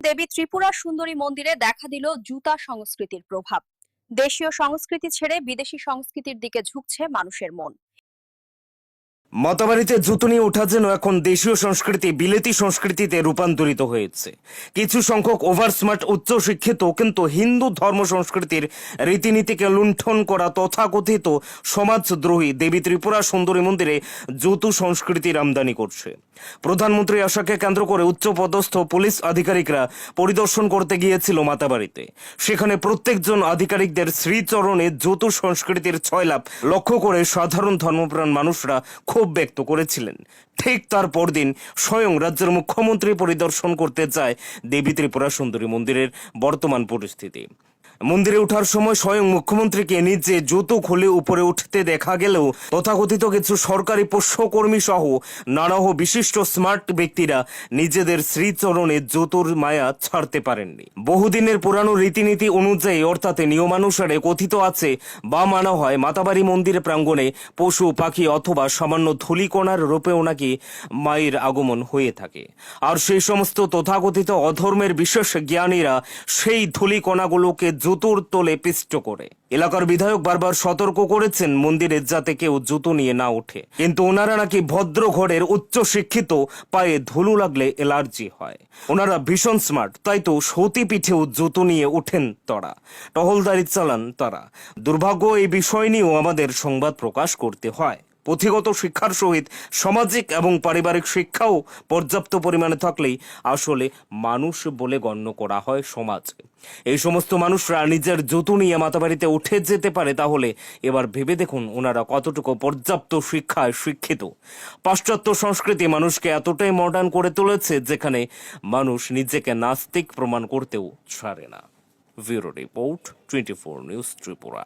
দেবী ত্রিপুরা সুন্দরী মন্দিরে দেখা দিল জুতা সংস্কৃতির প্রভাব। দেশীয় সংস্কৃতি ছেড়ে বিদেশি সংস্কৃতির দিকে ঝুঁকছে মানুষের মন। মাতাবাড়িতে জুতো নিয়ে ওঠা যেন এখন দেশীয় সংস্কৃতি বিলেতি সংস্কৃতিতে রূপান্তরিত হয়েছে। কিছু সংখ্যক ওভার স্মার্ট উচ্চ শিক্ষিত কিন্তু হিন্দু ধর্ম সংস্কৃতির রীতিনীতিকে লুণ্ঠন করা তথাকথিত সমাজদ্রোহী দেবী ত্রিপুরা সুন্দরী মন্দিরে জুতু সংস্কৃতির আমদানি করছে। প্রধানমন্ত্রী আশাকে কেন্দ্র করে উচ্চ পদস্থ পুলিশ আধিকারিকরা পরিদর্শন করতে গিয়েছিল মাতাবাড়িতে। সেখানে প্রত্যেকজন আধিকারিকদের শ্রীচরণে জুতু সংস্কৃতির ছয়লাভ লক্ষ্য করে সাধারণ ধর্মপ্রাণ মানুষরা ক্ষোভ ব্যক্ত করেছিলেন। ঠিক তার পরদিন স্বয়ং রাজ্যের মুখ্যমন্ত্রী পরিদর্শন করতে চায় দেবী ত্রিপুরা সুন্দরী মন্দিরের বর্তমান পরিস্থিতি। মন্দিরে ওঠার সময় স্বয়ং মুখ্যমন্ত্রীকে নিজে জুতো খুলে উপরে উঠতে দেখা গেলেও তথাকথিত কিছু সরকারি পোষ্যকর্মী সহ নানাহ বিশিষ্ট স্মার্ট ব্যক্তিরা নিজেদের শ্রীচরণে জুতোর মায়া ছাড়তে পারেননি। বহুদিনের পুরানো রীতিনীতি অনুযায়ী, অর্থাৎ নিয়মানুসারে কথিত আছে বা মানা হয় মাতাবাড়ি মন্দির প্রাঙ্গণে পশু, পাখি অথবা সামান্য ধুলিকণার রূপেও নাকি মায়ের আগমন হয়ে থাকে। আর সেই সমস্ত তথাকথিত অধর্মের বিশেষ জ্ঞানীরা সেই ধুলিকণাগুলোকে জুতোর তোলে পিষ্ট করে। এলাকার বিধায়ক বারবার সতর্ক করেছেন, মন্দিরে যাতে কেউ জুতো নিয়ে না ওঠে। কিন্তু ওনারা নাকি ভদ্র ঘরের উচ্চ শিক্ষিত, পায়ে ধুলো লাগলে এলার্জি হয়। ওনারা ভীষণ স্মার্ট, তাই তো সতী পিঠেও জুতো নিয়ে ওঠেন তারা। টহলদারি চালান তারা। দুর্ভাগ্য এই বিষয় নিয়েও আমাদের সংবাদ প্রকাশ করতে হয়। পুঁথিগত শিক্ষার সহিত সামাজিক এবং পারিবারিক শিক্ষাও পর্যাপ্ত পরিমাণে থাকলেই আসলে মানুষ বলে গণ্য করা হয় সমাজ। এই সমস্ত মানুষরা নিজের জুতো নিয়ে মাতাবাড়িতে উঠে যেতে পারে তাহলে এবার ভেবে দেখুন ওনারা কতটুকু পর্যাপ্ত শিক্ষায় শিক্ষিত। পাশ্চাত্য সংস্কৃতি মানুষকে এতটাই মডার্ন করে তুলেছে যেখানে মানুষ নিজেকে নাস্তিক প্রমাণ করতেও ছাড়ে না। Bureau report, twenty four news Tripura.